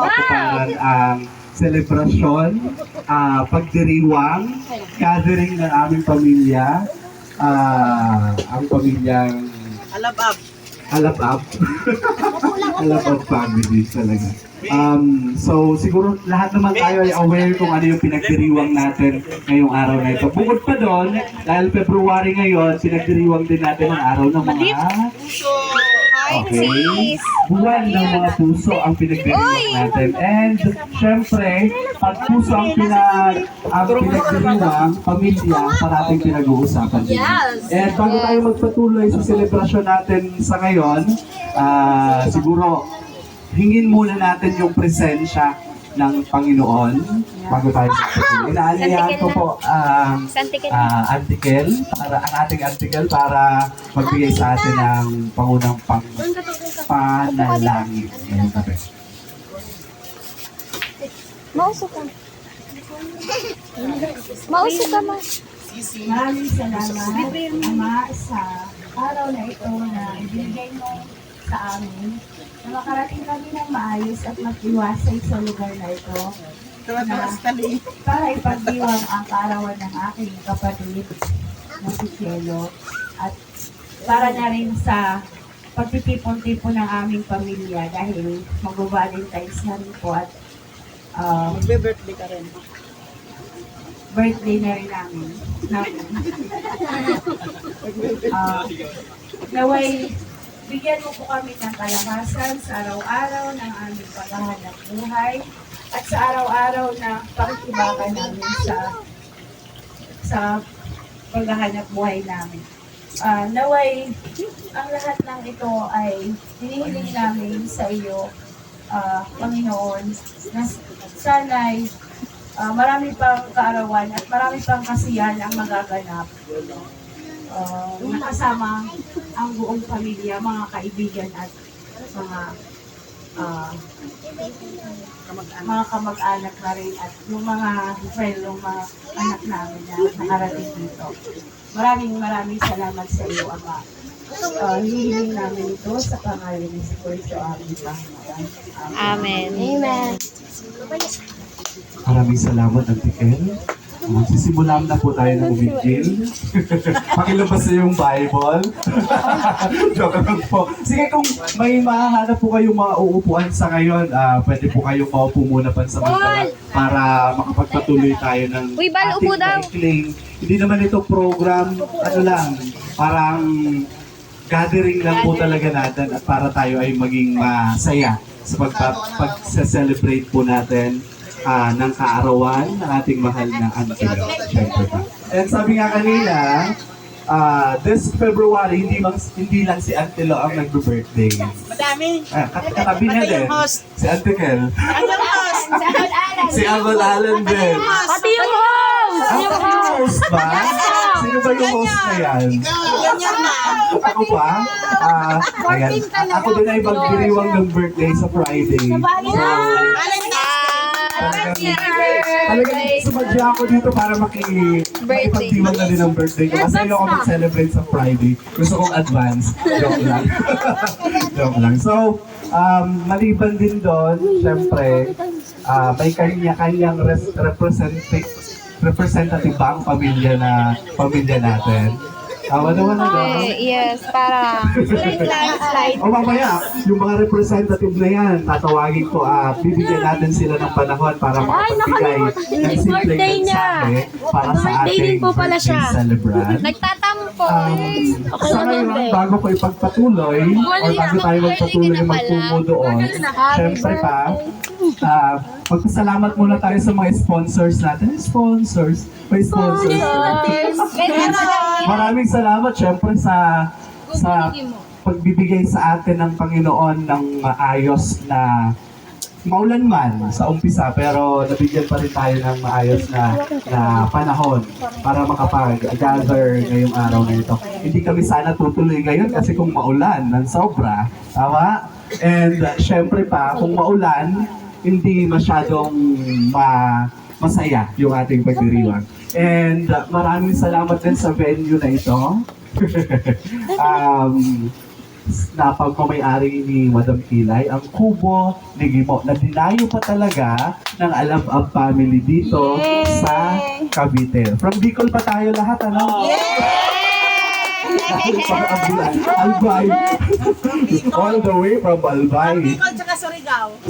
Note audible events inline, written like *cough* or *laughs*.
Katuparan ang selebrasyon, ah, pagdiriwang, gathering ng aming pamilya, ah, ang pamilyang Alabab. Alabab. *laughs* Alabab family talaga. Um, so siguro lahat naman tayo ay aware kung ano yung pinagdiriwang natin ngayong araw na ito. Bukod pa doon, dahil February ngayon, pinagdiriwang din natin ang araw ng mga Puso. Okay. Buwan ng mga puso ang pinagdiriwang natin. And syempre, pag puso ang pinag ang pinagdiriwang, pamilya, parating pinag-uusapan din. And bago tayo magpatuloy sa selebrasyon natin sa ngayon, ah siguro hingin muna natin yung presensya ng Panginoon bago tayo magpatuloy. Inaalihan ko po ang Santikin. ah article para ang ating article para magbigay sa atin ng pangunang pang panalangin ngayong gabi. Mauso ka. Mauso ka ma. Maraming salamat, Ama, sa araw na ito na ibigay mo sa amin na makarating kami ng maayos at magdiwasay sa lugar na ito Tumataas tali. para ipagdiwang ang kaarawan ng aking kapatid na si Cielo at para na rin sa pagtitipon-tipon ng aming pamilya dahil mag-valentine's na rin po at uh, Magbe-birthday ka rin. birthday na rin namin. namin. *laughs* Ah, naway, bigyan mo po kami ng kalakasan sa araw-araw ng aming paghahanap buhay at sa araw-araw na pakikibakan namin sa sa paghahanap buhay namin. Ah, naway, ang lahat ng ito ay hinihiling namin sa iyo, ah, Panginoon, na sana'y Ah, marami pang kaarawan at marami pang kasiyahan ang magaganap. Uh, nakasama ang buong pamilya, mga kaibigan at mga ah, mga kamag-anak na rin at yung mga friend, yung mga anak namin na nakarating dito. Maraming maraming salamat sa iyo, Ama. Uh, hinihiling namin ito sa pangalan ni si Kristo aming Panginoon. Amen. Amen. Maraming salamat, Antikel. Magsisimulan na po tayo ng vigil. *laughs* Pakilabas na yung Bible. *laughs* Joke lang po. Sige, kung may mahahanap po kayong mga uupuan sa ngayon, ah, pwede po kayong maupo muna pansamantala para makapagpatuloy tayo ng Uy, Bal, upo daw. cycling. Hindi naman ito program, ano lang, parang gathering lang po talaga natin at para tayo ay maging masaya sa pagpa- pag-celebrate po natin ah, ng kaarawan ng ating mahal na Angelo. And sabi nga kanina, ah, this February, hindi, mang, hindi lang si Antelo ang nagbe-birthday. Madami. Ah, kat- katabi niya Pati din. Si Ante Kel. Ano host? si Abel Allen din. Pati yung host! Ah, yung host ba? Sino ba yung host na yan? Ganyan na. Ako pa? Ah, ayan. Ako din ay magdiriwang ng birthday sa Friday. So, Valentine's talagang, talagang sumadya ako dito para maki, makipagdiwang na din ang birthday ko. Kasi ayoko mag-celebrate sa Friday. Gusto kong advance. Joke lang. *laughs* Joke lang. So, um, maliban din doon, syempre, ah, may kanya-kanyang res- representative representative ba ang pamilya na pamilya natin? Tama naman na Eh, yes, para slide lang, slide. o mamaya, yung mga representative na yan, tatawagin ko at bibigyan natin sila ng panahon para makapagbigay ng simpleng mensahe para sa Birthday din ating po pala siya. birthday celebrant. Nagtatampo. Um, sa ngayon, bago ko ipagpatuloy, o bago tayo magpatuloy na magtungo doon, syempre pa, ah, magpasalamat muna tayo sa mga sponsors natin. Sponsors, may sponsors. *laughs* Maraming salamat syempre sa sa pagbibigay sa atin ng Panginoon ng maayos na maulan man sa umpisa pero nabigyan pa rin tayo ng maayos na na panahon para makapag-gather ngayong araw na ito. Hindi kami sana tutuloy ngayon kasi kung maulan ng sobra, tama? And uh, syempre pa, kung maulan, hindi masyadong ma masaya yung ating pagdiriwang. And uh, maraming salamat din sa venue na ito. *laughs* um, na pagmamayari ni Madam Kilay, ang kubo ni Gimo, na dinayo pa talaga ng Alab-Ab family dito Yay! sa Cavite. From Bicol pa tayo lahat, ano? *laughs* Albay. Albay. All the way from Albay. Bicol tsaka Surigao.